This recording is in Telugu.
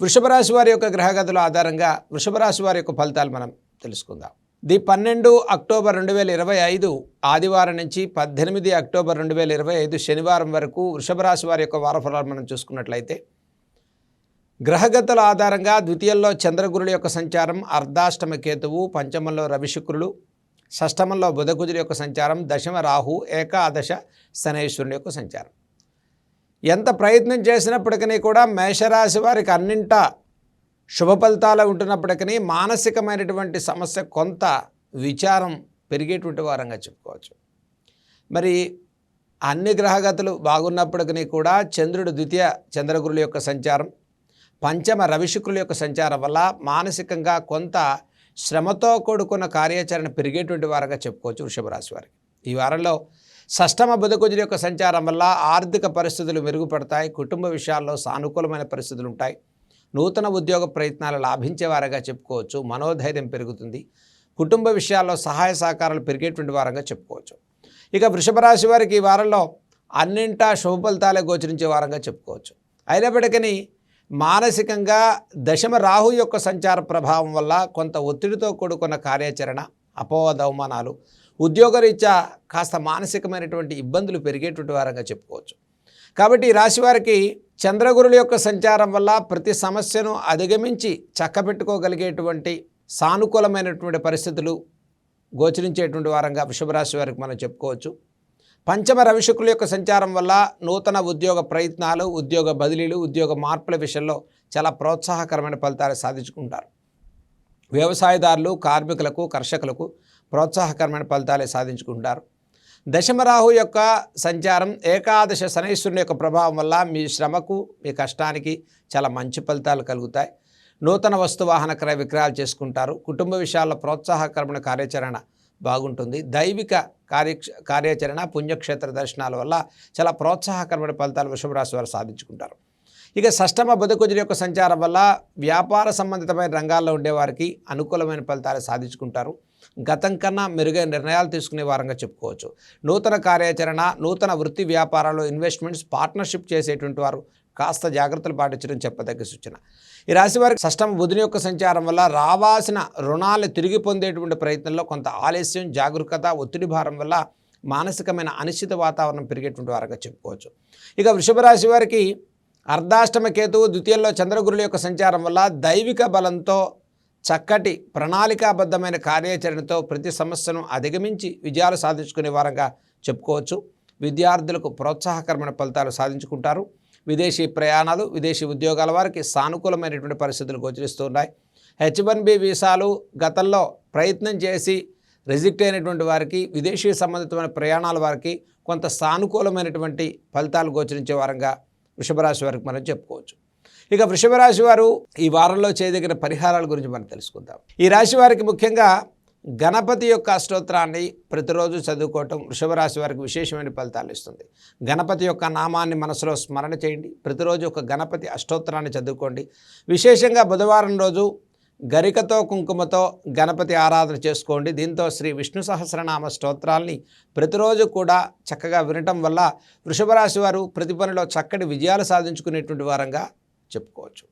వృషభరాశి వారి యొక్క గ్రహగతుల ఆధారంగా వృషభరాశి వారి యొక్క ఫలితాలు మనం తెలుసుకుందాం. ది పన్నెండు అక్టోబర్ రెండు వేల ఇరవై ఐదు ఆదివారం నుంచి పద్దెనిమిది అక్టోబర్ రెండు వేల ఇరవై ఐదు శనివారం వరకు వృషభరాశి వారి యొక్క వారఫలాలు మనం చూసుకున్నట్లయితే గ్రహగతుల ఆధారంగా ద్వితీయంలో చంద్రగురుల యొక్క సంచారం అర్ధాష్టమ కేతువు పంచమంలో రవిశుక్రులు షష్టమంలో బుధకుజుడి యొక్క సంచారం దశమ రాహు ఏకాదశ శనేశ్వరుని యొక్క సంచారం. ఎంత ప్రయత్నం చేసినప్పటికీ కూడా మేషరాశి వారికి అన్నింట శుభ ఫలితాలు ఉంటున్నప్పటికీ మానసికమైనటువంటి సమస్య కొంత విచారం పెరిగేటువంటి వారంగా చెప్పుకోవచ్చు. మరి అన్ని గ్రహగతులు బాగున్నప్పటికీ కూడా చంద్రుడు ద్వితీయ చంద్రగురుల యొక్క సంచారం పంచమ రవిశుక్రుల యొక్క సంచారం వల్ల మానసికంగా కొంత శ్రమతో కూడుకున్న కార్యాచరణ పెరిగేటువంటి వారంగా చెప్పుకోవచ్చు వృషభ రాశి వారికి. ఈ వారంలో షష్టమ బుధకుజుల యొక్క సంచారం వల్ల ఆర్థిక పరిస్థితులు మెరుగుపడతాయి కుటుంబ విషయాల్లో సానుకూలమైన పరిస్థితులు ఉంటాయి. నూతన ఉద్యోగ ప్రయత్నాలు లాభించేవారుగా చెప్పుకోవచ్చు మనోధైర్యం పెరుగుతుంది కుటుంబ విషయాల్లో సహాయ సహకారాలు పెరిగేటువంటి వారంగా చెప్పుకోవచ్చు. ఇక వృషభ రాశి వారికి ఈ వారంలో అన్నింటా శుభ ఫలితాలే గోచరించే వారంగా చెప్పుకోవచ్చు. అయినప్పటికీ మానసికంగా దశమ రాహు యొక్క సంచార ప్రభావం వల్ల కొంత ఒత్తిడితో కూడుకున్న కార్యాచరణ అపవాద అవమానాలు ఉద్యోగరీత్యా కాస్త మానసికమైనటువంటి ఇబ్బందులు పెరిగేటువంటి వారంగా చెప్పుకోవచ్చు. కాబట్టి ఈ రాశివారికి చంద్రగురుల యొక్క సంచారం వల్ల ప్రతి సమస్యను అధిగమించి చక్కబెట్టుకోగలిగేటువంటి సానుకూలమైనటువంటి పరిస్థితులు గోచరించేటువంటి వారంగా వృషభరాశి వారికి మనం చెప్పుకోవచ్చు. పంచమ రవిశుకుల యొక్క సంచారం వల్ల నూతన ఉద్యోగ ప్రయత్నాలు ఉద్యోగ బదిలీలు ఉద్యోగ మార్పుల విషయంలో చాలా ప్రోత్సాహకరమైన ఫలితాలు సాధించుకుంటారు. వ్యవసాయదారులు కార్మికులకు కర్షకులకు ప్రోత్సాహకరమైన ఫలితాలే సాధించుకుంటారు. దశమరాహు యొక్క సంచారం ఏకాదశ శనైశ్వరుని యొక్క ప్రభావం వల్ల మీ శ్రమకు మీ కష్టానికి చాలా మంచి ఫలితాలు కలుగుతాయి. నూతన వస్తు వాహన క్రయ విక్రయాలు చేసుకుంటారు. కుటుంబ విషయాల్లో ప్రోత్సాహకరమైన కార్యాచరణ బాగుంటుంది. దైవిక కార్య కార్యాచరణ పుణ్యక్షేత్ర దర్శనాల వల్ల చాలా ప్రోత్సాహకరమైన ఫలితాలు వృషభరాశి వారు సాధించుకుంటారు. ఇక షష్టమ బుధకుజుల యొక్క సంచారం వల్ల వ్యాపార సంబంధితమైన రంగాల్లో ఉండేవారికి అనుకూలమైన ఫలితాలు సాధించుకుంటారు. గతం కన్నా మెరుగైన నిర్ణయాలు తీసుకునే వారంగా చెప్పుకోవచ్చు. నూతన కార్యాచరణ నూతన వృత్తి వ్యాపారాలు ఇన్వెస్ట్మెంట్స్ పార్ట్నర్షిప్ చేసేటువంటి వారు కాస్త జాగ్రత్తలు పాటించడం చెప్పదగ్గ సూచన. ఈ రాశి వారికి సష్టమ బుధుని యొక్క సంచారం వల్ల రావాల్సిన రుణాలు తిరిగి పొందేటువంటి ప్రయత్నంలో కొంత ఆలస్యం జాగరూకత ఒత్తిడి భారం వల్ల మానసికమైన అనిశ్చిత వాతావరణం పెరిగేటువంటి వారంగా చెప్పుకోవచ్చు. ఇక వృషభ రాశి వారికి అర్ధాష్టమ కేతువు ద్వితీయంలో చంద్రగురుల యొక్క సంచారం వల్ల దైవిక బలంతో చక్కటి ప్రణాళికాబద్ధమైన కార్యాచరణతో ప్రతి సమస్యను అధిగమించి విజయాలు సాధించుకునే వారంగా చెప్పుకోవచ్చు. విద్యార్థులకు ప్రోత్సాహకరమైన ఫలితాలు సాధించుకుంటారు. విదేశీ ప్రయాణాలు విదేశీ ఉద్యోగాల వారికి సానుకూలమైనటువంటి పరిస్థితులు గోచరిస్తున్నాయి. హెచ్ వన్ బి వీసాలు గతంలో ప్రయత్నం చేసి రిజెక్ట్ అయినటువంటి వారికి విదేశీ సంబంధితమైన ప్రయాణాల వారికి కొంత సానుకూలమైనటువంటి ఫలితాలు గోచరించే వారంగా వృషభరాశి వారికి మనం చెప్పుకోవచ్చు. ఇక వృషభ రాశి వారు ఈ వారంలో చేయదగిన పరిహారాల గురించి మనం తెలుసుకుందాం. ఈ రాశి వారికి ముఖ్యంగా గణపతి యొక్క అష్టోత్తరాన్ని ప్రతిరోజు చదువుకోవటం వృషభ రాశి వారికి విశేషమైన ఫలితాలు ఇస్తుంది. గణపతి యొక్క నామాన్ని మనసులో స్మరణ చేయండి. ప్రతిరోజు ఒక గణపతి అష్టోత్తరాన్ని చదువుకోండి. విశేషంగా బుధవారం రోజు గరికతో కుంకుమతో గణపతి ఆరాధన చేసుకోండి. దీంతో శ్రీ విష్ణు సహస్రనామ స్తోత్రాల్ని ప్రతిరోజు కూడా చక్కగా వినటం వల్ల వృషభ రాశి వారు ప్రతి పనిలో చక్కటి విజయాలు సాధించుకునేటువంటి వారంగా చెప్పుకోవచ్చు.